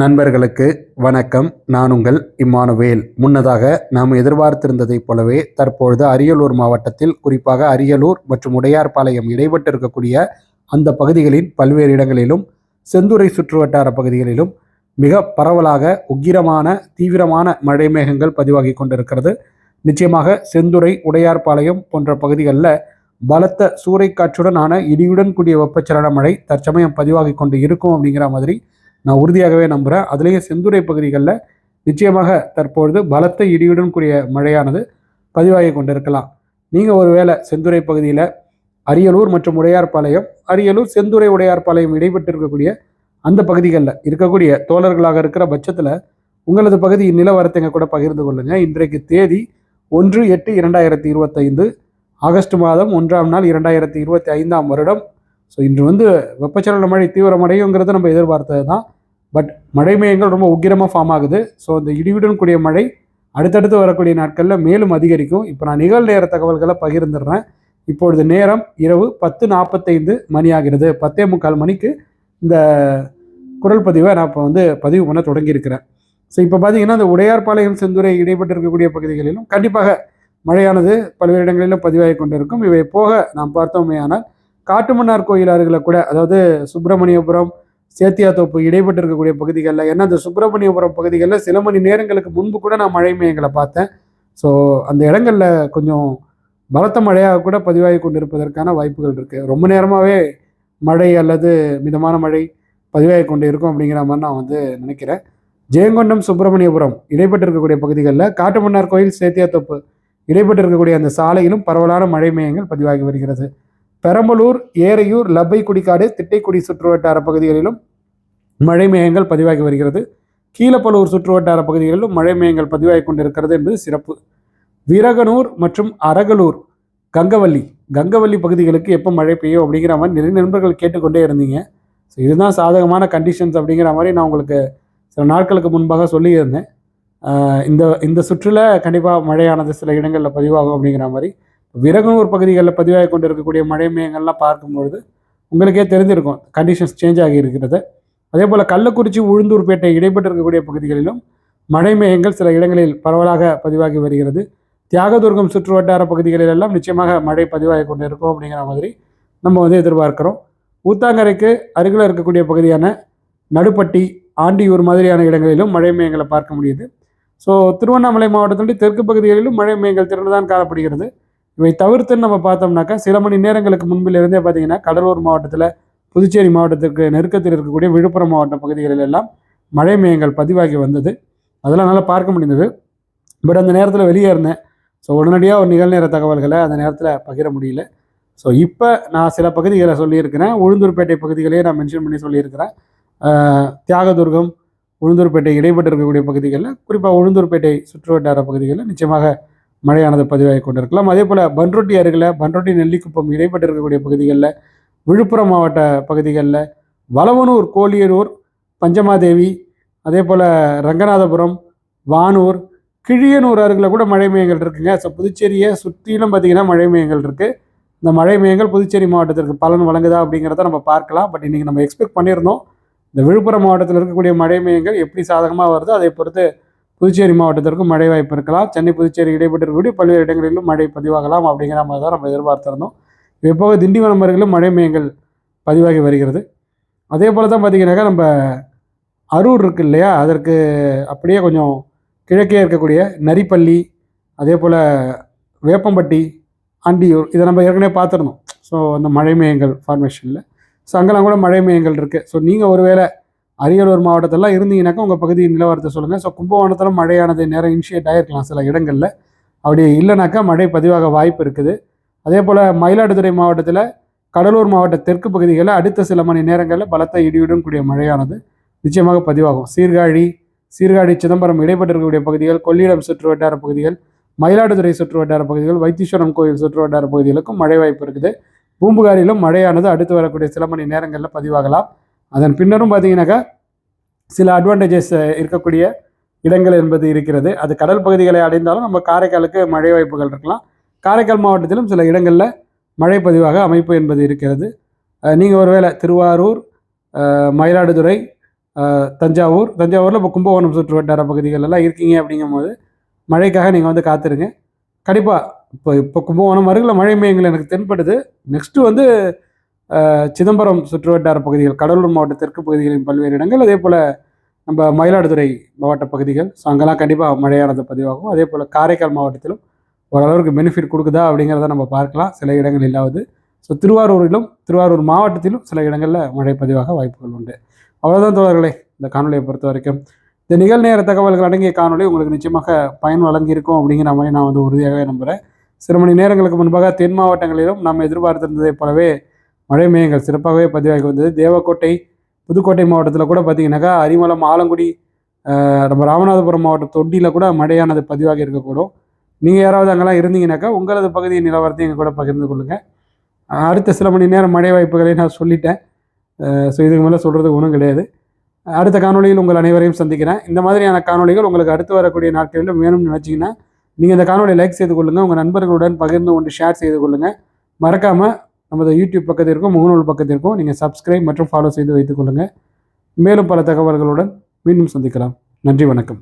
நண்பர்களுக்கு வணக்கம். நான் உங்கள் இம்மானுவேல். முன்னதாக நாம் எதிர்பார்த்திருந்ததைப் போலவே தற்பொழுது அரியலூர் மாவட்டத்தில் குறிப்பாக அரியலூர் மற்றும் உடையார்பாளையம் இடைப்பட்டு இருக்கக்கூடிய அந்த பகுதிகளின் பல்வேறு இடங்களிலும் செந்துறை சுற்றுவட்டார பகுதிகளிலும் மிக பரவலாக உக்கிரமான தீவிரமான மழை மேகங்கள் பதிவாகி கொண்டிருக்கிறது. நிச்சயமாக செந்துறை உடையார்பாளையம் போன்ற பகுதிகளில் பலத்த சூறைக்காற்றுடனான இடியுடன் கூடிய வெப்பச்சலன மழை தற்சமயம் பதிவாகி கொண்டு இருக்கும் அப்படிங்கிற மாதிரி நான் உறுதியாகவே நம்புகிறேன் அதுலேயும் செந்துறை பகுதிகளில் நிச்சயமாக தற்பொழுது பலத்த இடியுடன் கூடிய மழையானது பதிவாகி கொண்டிருக்கலாம். நீங்கள் ஒருவேளை செந்துறை பகுதியில் அரியலூர் மற்றும் உடையார்பாளையம் அரியலூர் செந்துறை உடையார்பாளையம் இடைப்பட்டு இருக்கக்கூடிய அந்த பகுதிகளில் இருக்கக்கூடிய தோழர்களாக இருக்கிற பட்சத்தில் உங்களது பகுதி நிலவரத்தைங்க கூட பகிர்ந்து கொள்ளுங்கள் இன்றைக்கு தேதி ஒன்று எட்டு இரண்டாயிரத்தி இருபத்தைந்து ஆகஸ்ட் மாதம் ஒன்றாம் நாள் இரண்டாயிரத்தி இருபத்தி ஐந்தாம் வருடம். ஸோ இன்று வந்து வெப்பச்சலன மழை தீவிரமடையுங்கிறது நம்ம எதிர்பார்த்தது தான் பட் மழை மேகங்கள் ரொம்ப உக்கிரமாக ஃபார்ம் ஆகுது. ஸோ அந்த இடியுடன் கூடிய மழை அடுத்தடுத்து வரக்கூடிய நாட்களில் மேலும் அதிகரிக்கும். இப்போ நான் நிகழ் நேர தகவல்களை பகிர்ந்துடுறேன். இப்பொழுது நேரம் இரவு பத்து நாற்பத்தைந்து மணி ஆகிறது பத்தே முக்கால் மணிக்கு இந்த குரல் பதிவை நான் இப்போ வந்து பதிவு பண்ண தொடங்கியிருக்கிறேன். ஸோ இப்போ பார்த்தீங்கன்னா இந்த உடையார்பாளையம் செந்துறை இடைப்பட்டு இருக்கக்கூடிய பகுதிகளிலும் கண்டிப்பாக மழையானது பல்வேறு இடங்களிலும் பதிவாகி கொண்டிருக்கும். இவை போக நாம் பார்த்தோமே ஆனால் காட்டுமன்னார் கோயில் அருகில் கூட அதாவது சுப்பிரமணியபுரம் சேத்தியாத்தோப்பு இடைப்பட்டு இருக்கக்கூடிய பகுதிகளில் ஏன்னா அந்த சுப்பிரமணியபுரம் பகுதிகளில் சில மணி நேரங்களுக்கு முன்பு கூட நான் மழை மேகங்களை பார்த்தேன். ஸோ அந்த இடங்களில் கொஞ்சம் பலத்த மழையாக கூட பதிவாகி கொண்டிருப்பதற்கான வாய்ப்புகள் இருக்குது ரொம்ப நேரமாகவே மழை அல்லது மிதமான மழை பதிவாகி கொண்டு இருக்கும் அப்படிங்கிற மாதிரி நான் வந்து நினைக்கிறேன். ஜெயங்கொண்டம் சுப்பிரமணியபுரம் இடைப்பட்டு இருக்கக்கூடிய பகுதிகளில் காட்டுமன்னார் கோயில் சேத்தியாத்தோப்பு இடைப்பட்டு இருக்கக்கூடிய அந்த சாலையிலும் பரவலான மழை மேகங்கள் பதிவாகி வருகிறது. பெரம்பலூர் ஏரையூர் லப்பை குடிக்காடு திட்டைக்குடி சுற்றுவட்டார பகுதிகளிலும் மழை மேகங்கள் பதிவாகி வருகிறது. கீழப்பலூர் சுற்றுவட்டார பகுதிகளிலும் மழை மேகங்கள் பதிவாகி கொண்டிருக்கிறது என்பது சிறப்பு. விரகனூர் மற்றும் அரகலூர் கங்கவல்லி கங்கவல்லி பகுதிகளுக்கு எப்போ மழை பெய்யும் அப்படிங்கிற மாதிரி நிறைய நண்பர்கள் கேட்டுக்கொண்டே இருந்தீங்க. ஸோ இதுதான் சாதகமான கண்டிஷன்ஸ் அப்படிங்கிற மாதிரி நான் உங்களுக்கு சில நாட்களுக்கு முன்பாக சொல்லியிருந்தேன். இந்த இந்த சுற்றுல கண்டிப்பாக மழையானது சில இடங்களில் பதிவாகும் அப்படிங்கிற மாதிரி. விரகனூர் பகுதிகளில் பதிவாகி கொண்டு இருக்கக்கூடிய மழை மேகங்கள்லாம் பார்க்கும்பொழுது உங்களுக்கே தெரிஞ்சிருக்கும் கண்டிஷன்ஸ் சேஞ்ச் ஆகி இருக்கிறது. அதே போல் கள்ளக்குறிச்சி உளுந்தூர்பேட்டை இடைப்பட்டு இருக்கக்கூடிய பகுதிகளிலும் மழை மேகங்கள் சில இடங்களில் பரவலாக பதிவாகி வருகிறது. தியாகதுர்கம் சுற்று வட்டார பகுதிகளில் எல்லாம் நிச்சயமாக மழை பதிவாகி கொண்டு இருக்கும் அப்படிங்கிற மாதிரி நம்ம வந்து எதிர்பார்க்கிறோம். ஊத்தாங்கரைக்கு அருகில் இருக்கக்கூடிய பகுதியான நடுப்பட்டி ஆண்டியூர் மாதிரியான இடங்களிலும் மழை மேகங்களை பார்க்க முடியுது. ஸோ திருவண்ணாமலை மாவட்டத்தினுடைய தெற்கு பகுதிகளிலும் மழை மேகங்கள் திறந்து தான் காணப்படுகிறது. இவை தவிர்த்து நம்ம பார்த்தோம்னாக்கா சில மணி நேரங்களுக்கு முன்பிலிருந்தே பார்த்தீங்கன்னா கடலூர் மாவட்டத்தில் புதுச்சேரி மாவட்டத்திற்கு நெருக்கத்தில் இருக்கக்கூடிய விழுப்புரம் மாவட்ட பகுதிகளில் எல்லாம் மழை மேகங்கள் பதிவாகி வந்தது. அதெல்லாம் நல்லா பார்க்க முடிந்தது. பட் அந்த நேரத்தில் வெளியே இருந்தேன். ஸோ உடனடியாக ஒரு நிகழ்நேர தகவல்களை அந்த நேரத்தில் பகிர முடியல. ஸோ இப்போ நான் சில பகுதிகளை சொல்லியிருக்கிறேன். உளுந்தூர்பேட்டை பகுதிகளையே நான் மென்ஷன் பண்ணி சொல்லியிருக்கிறேன். தியாகதுர்கம் உளுந்தூர்பேட்டை இடைப்பட்டு இருக்கக்கூடிய பகுதிகளில் குறிப்பாக உளுந்தூர்பேட்டை சுற்றுவட்டார பகுதிகளில் நிச்சயமாக மழையானது பதிவாகி கொண்டிருக்கலாம். அதே போல் பன்ருட்டி அருகில் பன்ருட்டி நெல்லிக்குப்பம் இடைப்பட்டு இருக்கக்கூடிய பகுதிகளில் விழுப்புரம் மாவட்ட பகுதிகளில் வளவனூர் கோலியனூர் பஞ்சமாதேவி அதே போல் ரங்கநாதபுரம் வானூர் கிழியனூர் அருகில் கூட மழை மையங்கள் இருக்குங்க. ஸோ புதுச்சேரியை சுற்றிலும் பார்த்தீங்கன்னா மழை மையங்கள் இருக்குது இந்த மழை மையங்கள் புதுச்சேரி மாவட்டத்திற்கு பலன் வழங்குதா அப்படிங்கிறத நம்ம பார்க்கலாம். பட் இன்றைக்கி நம்ம எக்ஸ்பெக்ட் பண்ணியிருந்தோம். இந்த விழுப்புரம் மாவட்டத்தில் இருக்கக்கூடிய மழை மையங்கள் எப்படி சாதகமாக வருதோ அதை பொறுத்து புதுச்சேரி மாவட்டத்திற்கும் மழை வாய்ப்பு இருக்கலாம். சென்னை புதுச்சேரி இடைப்பட்டு இருக்கக்கூடிய பல்வேறு இடங்களிலும் மழை பதிவாகலாம் அப்படிங்கிற மாதிரி தான் நம்ம எதிர்பார்த்திருந்தோம். இப்போ போக திண்டிவனம் அருகிலும் மழை மையங்கள் பதிவாகி வருகிறது. அதே போல் தான் பார்த்தீங்கன்னாக்கா நம்ம அரூர் இருக்கு இல்லையா? அதற்கு அப்படியே கொஞ்சம் கிழக்கே இருக்கக்கூடிய நரிப்பள்ளி அதே போல் வேப்பம்பட்டி ஆண்டியூர் இதை நம்ம ஏற்கனவே பார்த்துருந்தோம். ஸோ அந்த மழை மேகங்கள் ஃபார்மேஷனில் ஸோ அங்கெல்லாம் கூட மழை மேகங்கள் இருக்குது ஸோ நீங்கள் ஒருவேளை அரியலூர் மாவட்டத்திலாம் இருந்தீங்கன்னாக்கா உங்கள் பகுதியின் நிலவரத்தை சொல்லுங்கள் ஸோ கும்பகோணத்தில் மழையானது நேரம் இனிஷியேட் ஆகிருக்கலாம் சில இடங்களில். அப்படி இல்லைனாக்கா மழை பதிவாக வாய்ப்பு இருக்குது. அதே போல் மயிலாடுதுறை மாவட்டத்தில் கடலூர் மாவட்ட தெற்கு பகுதிகளில் அடுத்த சில மணி நேரங்களில் பலத்த இடியுடன் கூடிய மழையானது நிச்சயமாக பதிவாகும். சீர்காழி சீர்காழி சிதம்பரம் இடைப்பட்டிருக்கக்கூடிய பகுதிகள் கொள்ளிடம் சுற்று வட்டார பகுதிகள் மயிலாடுதுறை சுற்று வட்டார பகுதிகள் வைத்தீஸ்வரம் கோயில் சுற்று வட்டார பகுதிகளுக்கும் மழை வாய்ப்பு இருக்குது. பூம்புகாரிலும் மழையானது அடுத்து வரக்கூடிய சில மணி நேரங்களில் பதிவாகலாம். அதன் பின்னரும் பார்த்தீங்கன்னாக்கா சில அட்வான்டேஜஸ் இருக்கக்கூடிய இடங்கள் என்பது இருக்கிறது. அது கடல் பகுதிகளை அடைந்தாலும் நம்ம காரைக்காலுக்கு மழை வாய்ப்புகள் இருக்கலாம். காரைக்கால் மாவட்டத்திலும் சில இடங்களில் மழை பதிவாக அமைப்பு என்பது இருக்கிறது. நீங்கள் ஒருவேளை திருவாரூர் மயிலாடுதுறை தஞ்சாவூர் தஞ்சாவூரில் இப்போ கும்பகோணம் சுற்று வட்டார பகுதிகள் எல்லாம் இருக்கீங்க அப்படிங்கும்போது மழைக்காக நீங்கள் வந்து காத்துருங்க. கண்டிப்பாக இப்போ இப்போ கும்பகோணம் அருகில் மழை மையங்கள் எனக்கு தென்படுது. நெக்ஸ்ட்டு வந்து சிதம்பரம் சுற்றுவட்டார பகுதிகள் கடலூர் மாவட்ட தெற்கு பகுதிகளின் பல்வேறு இடங்கள் அதே போல் நம்ம மயிலாடுதுறை மாவட்ட பகுதிகள் ஸோ அங்கெல்லாம் கண்டிப்பாக மழையானது பதிவாகும். அதே போல் காரைக்கால் மாவட்டத்திலும் ஓரளவுக்கு பெனிஃபிட் கொடுக்குதா அப்படிங்கிறத நம்ம பார்க்கலாம். சில இடங்கள் இல்லாவது. ஸோ திருவாரூரிலும் திருவாரூர் மாவட்டத்திலும் சில இடங்களில் மழை பதிவாக வாய்ப்புகள் உண்டு. அவ்வளோதான் தோழர்களே இந்த காணொலியை பொறுத்த வரைக்கும். இந்த நிகழ்நேர தகவல்கள் அடங்கிய காணொளி உங்களுக்கு நிச்சயமாக பயன் வழங்கியிருக்கும் அப்படிங்கிற மாதிரி நான் வந்து உறுதியாகவே நம்புகிறேன் சில மணி நேரங்களுக்கு முன்பாக தென் மாவட்டங்களிலும் நாம் எதிர்பார்த்திருந்ததைப் போலவே மழை மையங்கள் சிறப்பாகவே பதிவாகி வந்தது. தேவக்கோட்டை புதுக்கோட்டை மாவட்டத்தில் கூட பார்த்தீங்கன்னாக்கா அரிமலம் ஆலங்குடி நம்ம ராமநாதபுரம் மாவட்டம் தொண்டியில் கூட மழையானது பதிவாகி இருக்கக்கூடும். நீங்கள் யாராவது அங்கெல்லாம் இருந்தீங்கன்னாக்கா உங்களது பகுதியின் நிலவரத்தை எங்கள் கூட பகிர்ந்து கொள்ளுங்கள் அடுத்த சில மணி நேரம் மழை வாய்ப்புகளை நான் சொல்லிட்டேன். ஸோ இதுக்கு மேலே சொல்கிறது ஒன்றும் கிடையாது. அடுத்த காணொளியில் உங்கள் அனைவரையும் சந்திக்கிறேன். இந்த மாதிரியான காணொளிகள் உங்களுக்கு அடுத்து வரக்கூடிய நாட்களில் வேணும்னு நினச்சிங்கன்னா நீங்கள் இந்த காணொலியை லைக் செய்து கொள்ளுங்கள் உங்கள் நண்பர்களுடன் பகிர்ந்து கொண்டு ஷேர் செய்து கொள்ளுங்கள் மறக்காமல் நமது யூடியூப் பக்கத்திற்கும் முகநூல் பக்கத்திற்கும் நீங்கள் சப்ஸ்கிரைப் மற்றும் ஃபாலோ செய்து வைத்துக் கொள்ளுங்கள் மேலும் பல தகவல்களுடன் மீண்டும் சந்திக்கலாம். நன்றி வணக்கம்.